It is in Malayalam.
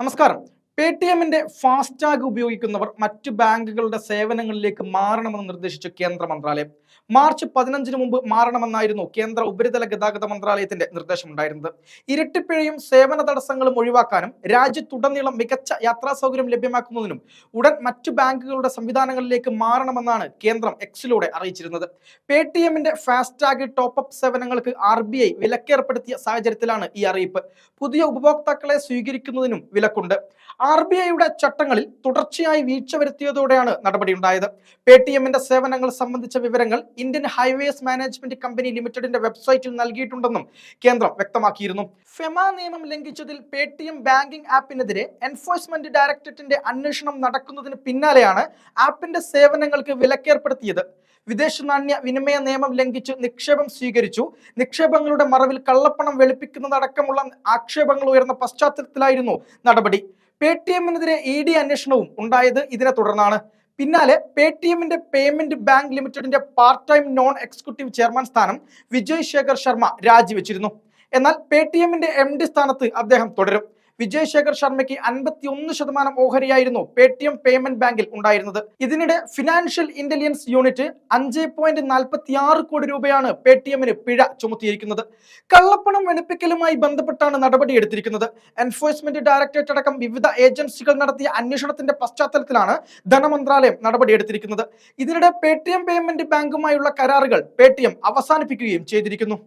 നമസ്കാരം. പേ ടി എമ്മിന്റെ ഉപയോഗിക്കുന്നവർ മറ്റ് ബാങ്കുകളുടെ സേവനങ്ങളിലേക്ക് മാറണമെന്ന് നിർദ്ദേശിച്ചു കേന്ദ്ര മന്ത്രാലയം. മാർച്ച് പതിനഞ്ചിന് മുമ്പ് മാറണമെന്നായിരുന്നു കേന്ദ്ര ഉപരിതല ഗതാഗത മന്ത്രാലയത്തിന്റെ നിർദ്ദേശമുണ്ടായിരുന്നത്. ഇരട്ടിപ്പിഴയും സേവന തടസ്സങ്ങളും ഒഴിവാക്കാനും രാജ്യത്തുടനീളം മികച്ച യാത്രാ സൗകര്യം ലഭ്യമാക്കുന്നതിനും ഉടൻ മറ്റു ബാങ്കുകളുടെ സംവിധാനങ്ങളിലേക്ക് മാറണമെന്നാണ് കേന്ദ്രം എക്സിലൂടെ അറിയിച്ചിരുന്നത്. പേ ടി എമ്മിന്റെ ഫാസ്ടാഗ് ടോപ്പ് അപ്പ് സേവനങ്ങൾക്ക് ആർ ബി ഐ വിലക്കേർപ്പെടുത്തിയ സാഹചര്യത്തിലാണ് ഈ അറിയിപ്പ്. പുതിയ ഉപഭോക്താക്കളെ സ്വീകരിക്കുന്നതിനും വിലക്കുണ്ട്. ആർ ബി ഐയുടെ ചട്ടങ്ങളിൽ തുടർച്ചയായി വീഴ്ച വരുത്തിയതോടെയാണ് നടപടിയുണ്ടായത് പേ ടി എമ്മിന്റെ സേവനങ്ങൾ സംബന്ധിച്ച വിവരങ്ങൾ ഇന്ത്യൻ ഹൈവേസ് മാനേജ്മെന്റ് കമ്പനി ലിമിറ്റഡിന്റെ വെബ്സൈറ്റിൽ നൽകിയിട്ടുണ്ടെന്നും കേന്ദ്രം വ്യക്തമാക്കിയിരുന്നു. ഫെമ നിയമം ലംഘിച്ചതിൽ പേ ടി എം ബാങ്കിംഗ് ആപ്പിനെതിരെ എൻഫോഴ്സ്മെന്റ് ഡയറക്ടറേറ്റിന്റെ അന്വേഷണം നടക്കുന്നതിന് പിന്നാലെയാണ് ആപ്പിന്റെ സേവനങ്ങൾക്ക് വിലക്കേർപ്പെടുത്തിയത്. വിദേശ നാണ്യ വിനിമയ നിയമം ലംഘിച്ച് നിക്ഷേപം സ്വീകരിച്ചു. നിക്ഷേപങ്ങളുടെ മറവിൽ കള്ളപ്പണം വെളുപ്പിക്കുന്നതടക്കമുള്ള ആക്ഷേപങ്ങൾ ഉയർന്ന പശ്ചാത്തലത്തിലായിരുന്നു നടപടി. പേ ടി എമ്മിനെതിരെ ഇ ഡി അന്വേഷണവും ഉണ്ടായത് ഇതിനെ തുടർന്നാണ്. പിന്നാലെ പേ ടി എമ്മിന്റെ പേയ്മെന്റ് ബാങ്ക് ലിമിറ്റഡിന്റെ part time non executive chairman സ്ഥാനം വിജയ് ശേഖർ ശർമ്മ രാജിവെച്ചിരുന്നു. എന്നാൽ പേ ടി എമ്മിന്റെ എം ഡി സ്ഥാനത്ത് അദ്ദേഹം തുടരും. വിജയ് ശേഖർ ശർമ്മയ്ക്ക് അൻപത്തി ഒന്ന് ശതമാനം ഓഹരിയായിരുന്നു പേ ടി എം പേയ്മെന്റ് ബാങ്കിൽ ഉണ്ടായിരുന്നത്. ഇതിനിടെ ഫിനാൻഷ്യൽ ഇന്റലിജൻസ് യൂണിറ്റ് അഞ്ച് പോയിന്റ് നാൽപ്പത്തി ആറ് കോടി രൂപയാണ് പേ ടി എമ്മിന് പിഴ ചുമത്തിയിരിക്കുന്നത്. കള്ളപ്പണം വെളുപ്പിക്കലുമായി ബന്ധപ്പെട്ടാണ് നടപടി എടുത്തിരിക്കുന്നത്. എൻഫോഴ്സ്മെന്റ് ഡയറക്ടറേറ്റ് അടക്കം വിവിധ ഏജൻസികൾ നടത്തിയ അന്വേഷണത്തിന്റെ പശ്ചാത്തലത്തിലാണ് ധനമന്ത്രാലയം നടപടിയെടുത്തിരിക്കുന്നത് ഇതിനിടെ പേ ടി എം പേയ്മെന്റ് ബാങ്കുമായുള്ള കരാറുകൾ പേ ടി എം അവസാനിപ്പിക്കുകയും ചെയ്തിരിക്കുന്നു.